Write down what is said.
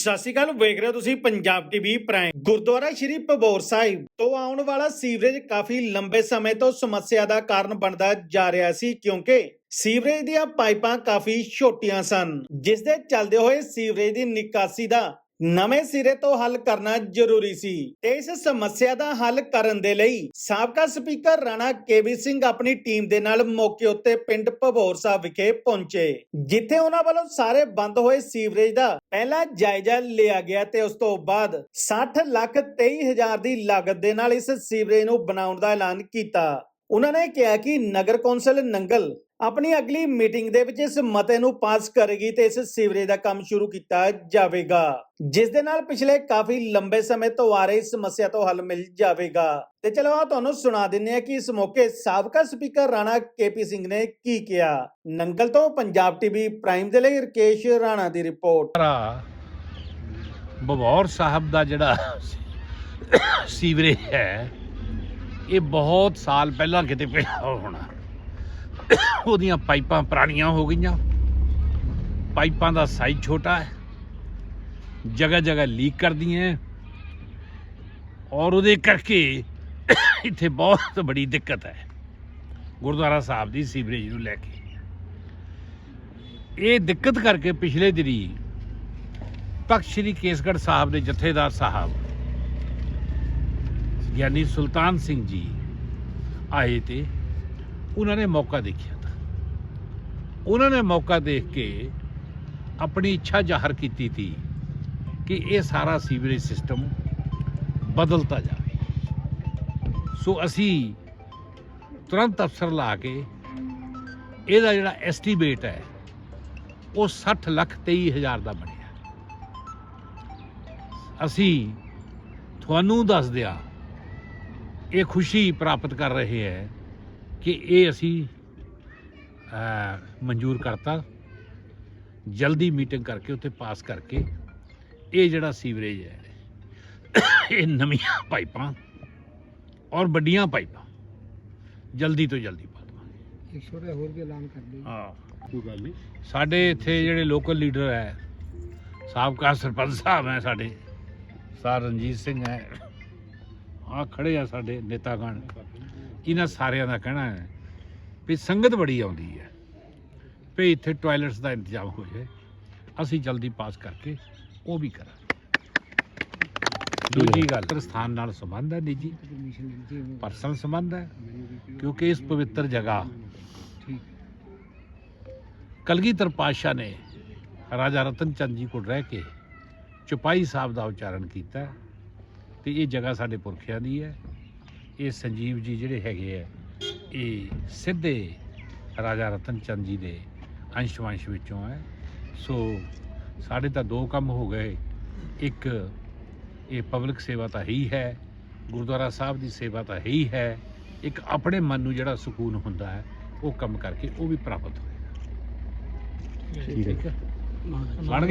ਸਤਿ ਸ਼੍ਰੀ ਅਕਾਲ, ਵੇਖ ਰਹੇ ਹੋ ਤੁਸੀਂ ਪੰਜਾਬ ਟੀਵੀ ਪ੍ਰਾਈਮ ਗੁਰਦੁਆਰਾ ਸ਼੍ਰੀ ਭਬੋਰ ਸਾਹਿਬ ਤੋਂ ਆਉਣ ਵਾਲਾ ਸੀਵਰੇਜ ਕਾਫੀ ਲੰਬੇ ਸਮੇਂ ਤੋਂ ਸਮੱਸਿਆ ਦਾ ਕਾਰਨ ਬਣਦਾ ਜਾ ਰਿਹਾ ਸੀ ਕਿਉਂਕਿ ਸੀਵਰੇਜ ਦੀਆਂ ਪਾਈਪਾਂ ਕਾਫੀ ਛੋਟੀਆਂ ਸਨ ਜਿਸ ਦੇ ਚੱਲਦੇ ਹੋਏ ਸੀਵਰੇਜ ਦੀ ਨਿਕਾਸੀ ਦਾ ਨਵੇਂ ਸਿਰੇ ਤੋਂ ਹੱਲ ਕਰਨਾ ਜ਼ਰੂਰੀ ਸੀ। ਤੇ ਇਸ ਸਮੱਸਿਆ ਦਾ ਹੱਲ ਕਰਨ ਦੇ ਲਈ ਸਾਬਕਾ ਸਪੀਕਰ ਰਾਣਾ ਕੇਵੀ ਸਿੰਘ ਆਪਣੀ ਟੀਮ ਦੇ ਨਾਲ ਮੌਕੇ ਉੱਤੇ ਪਿੰਡ ਭਬੋਰ ਸਾਹਿਬ ਵਿਖੇ ਪਹੁੰਚੇ, ਜਿੱਥੇ ਉਹਨਾਂ ਵੱਲੋਂ ਸਾਰੇ ਬੰਦ ਹੋਏ ਸੀਵਰੇਜ ਦਾ ਪਹਿਲਾ ਜਾਇਜ਼ਾ ਲਿਆ ਗਿਆ ਤੇ ਉਸ ਤੋਂ ਬਾਅਦ 60 ਲੱਖ 23 ਹਜ਼ਾਰ ਦੀ ਲਾਗਤ ਦੇ ਨਾਲ ਇਸ ਸੀਵਰੇਜ ਨੂੰ ਬਣਾਉਣ ਦਾ ਐਲਾਨ ਕੀਤਾ। ਉਹਨਾਂ ਨੇ ਕਿਹਾ ਕਿ ਨਗਰ ਕੌਂਸਲ ਨੰਗਲ ਆਪਣੀ ਅਗਲੀ ਮੀਟਿੰਗ ਦੇ ਵਿੱਚ ਇਸ ਮਤੇ ਨੂੰ ਪਾਸ ਕਰੇਗੀ ਤੇ ਇਸ ਸੀਵਰੇਜ ਦਾ ਕੰਮ ਸ਼ੁਰੂ ਕੀਤਾ ਜਾਵੇਗਾ, ਜਿਸ ਦੇ ਨਾਲ ਪਿਛਲੇ ਕਾਫੀ ਲੰਬੇ ਸਮੇਂ ਤੋਂ ਆ ਰਹੀ ਸਮੱਸਿਆ ਤੋਂ ਹੱਲ ਮਿਲ ਜਾਵੇਗਾ। ਤੇ ਚਲੋ ਆ ਤੁਹਾਨੂੰ ਸੁਣਾ ਦਿੰਨੇ ਆ ਕਿ ਇਸ ਮੌਕੇ ਸਾਬਕਾ ਸਪੀਕਰ ਰਾਣਾ ਕੇਪੀ ਸਿੰਘ ਨੇ ਕੀ ਕਿਹਾ। ਨੰਗਲ ਤੋਂ ਪੰਜਾਬ ਟੀਵੀ ਪ੍ਰਾਈਮ ਦੇ ਲਈ ਰਕੇਸ਼ ਰਾਣਾ ਦੀ ਰਿਪੋਰਟ। ਬਵੌਰ ਸਾਹਿਬ ਦਾ ਜਿਹੜਾ ਸੀਵਰੇਜ ਹੈ, ਇਹ ਬਹੁਤ ਸਾਲ ਪਹਿਲਾਂ ਕਿਤੇ ਪਿਆ ਹੋਣਾ। ਉਹਦੀਆਂ ਪਾਈਪਾਂ ਪੁਰਾਣੀਆਂ ਹੋ ਗਈਆਂ। ਪਾਈਪਾਂ ਦਾ ਸਾਈਜ਼ ਛੋਟਾ ਹੈ। ਜਗ੍ਹਾ ਜਗ੍ਹਾ ਲੀਕ ਕਰਦੀਆਂ ਔਰ ਉਹਦੇ ਕਰਕੇ ਇੱਥੇ ਬਹੁਤ ਬੜੀ ਦਿੱਕਤ ਹੈ। ਗੁਰਦੁਆਰਾ ਸਾਹਿਬ ਦੀ ਸੀਵਰੇਜ ਨੂੰ ਲੈ ਕੇ। ਇਹ ਦਿੱਕਤ ਕਰਕੇ ਪਿਛਲੇ ਦਿਨੀ ਤਖਤ ਸ੍ਰੀ ਕੇਸਗੜ੍ਹ ਸਾਹਿਬ ਦੇ ਜਥੇਦਾਰ ਸਾਹਿਬ ਗਿਆਨੀ ਸੁਲਤਾਨ ਸਿੰਘ ਜੀ ਆਏ ਤੇ ਉਹਨਾਂ ਨੇ ਮੌਕਾ ਦੇਖਿਆ ਤਾਂ। ਉਹਨਾਂ ਨੇ ਮੌਕਾ ਦੇਖ ਕੇ ਆਪਣੀ ਇੱਛਾ ਜ਼ਾਹਰ ਕੀਤੀ ਸੀ ਕਿ ਇਹ ਸਾਰਾ ਸੀਵਰੇਜ ਸਿਸਟਮ ਬਦਲਤਾ ਜਾਵੇ। ਸੋ ਅਸੀਂ ਤੁਰੰਤ ਅਫਸਰ ਲਾ ਕੇ ਇਹਦਾ ਜਿਹੜਾ ਐਸਟੀਮੇਟ ਹੈ, ਉਹ 60 ਲੱਖ 23 ਹਜ਼ਾਰ ਦਾ ਬਣਿਆ। ਅਸੀਂ ਤੁਹਾਨੂੰ ਦੱਸ ਦਿਆ, ਇਹ ਖੁਸ਼ੀ ਪ੍ਰਾਪਤ ਕਰ ਰਹੇ ਹੈ ਕਿ ਇਹ ਅਸੀਂ ਮਨਜ਼ੂਰ ਕਰਤਾ। ਜਲਦੀ ਮੀਟਿੰਗ ਕਰਕੇ ਉੱਥੇ ਪਾਸ ਕਰਕੇ ਇਹ ਜਿਹੜਾ ਸੀਵਰੇਜ ਹੈ ਇਹ ਨਵੀਆਂ ਪਾਈਪਾਂ ਔਰ ਵੱਡੀਆਂ ਪਾਈਪਾਂ ਜਲਦੀ ਤੋਂ ਜਲਦੀ ਪਾ ਦੇਵਾਂਗੇ। ਇੱਕ ਛੋਟਾ ਹੋਰ ਵੀ ਐਲਾਨ ਕਰ ਲਈ ਹਾਂ। ਕੋਈ ਗੱਲ ਨਹੀਂ। ਸਾਡੇ ਇੱਥੇ ਜਿਹੜੇ ਲੋਕਲ ਲੀਡਰ ਹੈ ਸਾਬਕਾ ਸਰਪੰਚ ਸਾਹਿਬ ਹੈ ਸਾਡੇ ਸਰ ਰਣਜੀਤ ਸਿੰਘ ਹੈ। ਆ ਖੜੇ ਆ ਸਾਡੇ ਨੇਤਾਗਣ ਇਹਨਾਂ ਸਾਰਿਆਂ ਦਾ ਕਹਿਣਾ ਹੈ ਵੀ ਸੰਗਤ ਬੜੀ ਆਉਂਦੀ ਹੈ ਵੀ ਇੱਥੇ ਟਾਇਲਟਸ ਦਾ ਇੰਤਜ਼ਾਮ ਹੋ ਜਾਏ। ਅਸੀਂ ਜਲਦੀ ਪਾਸ ਕਰਕੇ ਉਹ ਵੀ ਕਰਾਂ ਦੂਜੀ ਗੱਲ ਸਥਾਨ ਨਾਲ ਸੰਬੰਧ ਹੈ ਨਿੱਜੀ ਪਰਮਿਸ਼ਨ ਪਰਸਨਲ ਸੰਬੰਧ ਹੈ, ਕਿਉਂਕਿ ਇਸ ਪਵਿੱਤਰ ਜਗ੍ਹਾ ਠੀਕ ਕਲਗੀਧਰ ਪਾਤਸ਼ਾਹ ਨੇ ਰਾਜਾ ਰਤਨ ਚੰਦ ਜੀ ਕੋਲ ਰਹਿ ਕੇ ਚੁਪਾਈ ਸਾਹਿਬ ਦਾ ਉਚਾਰਨ ਕੀਤਾ ਤੇ ਇਹ ਜਗ੍ਹਾ ਸਾਡੇ ਪੁਰਖਿਆਂ ਦੀ ਹੈ। ਇਹ ਸੰਜੀਵ ਜੀ ਜਿਹੜੇ ਹੈਗੇ ਆ ਇਹ ਸਿੱਧੇ ਰਾਜਾ ਰਤਨ ਚੰਦ ਜੀ ਦੇ ਅੰਸ਼ ਵੰਸ਼ ਵਿੱਚੋਂ ਹੈ। ਸੋ ਸਾਡੇ ਤਾਂ ਦੋ ਕੰਮ ਹੋ ਗਏ। ਇੱਕ ਇਹ ਪਬਲਿਕ ਸੇਵਾ ਤਾਂ ਹੀ ਹੈ ਗੁਰਦੁਆਰਾ ਸਾਹਿਬ ਦੀ ਸੇਵਾ ਤਾਂ ਹੀ ਹੈ। ਇੱਕ ਆਪਣੇ ਮਨ ਨੂੰ ਜਿਹੜਾ ਸਕੂਨ ਹੁੰਦਾ ਹੈ ਉਹ ਕੰਮ ਕਰਕੇ ਉਹ ਵੀ ਪ੍ਰਾਪਤ ਹੋਏਗਾ। ਠੀਕ ਹੈ। ਬਣ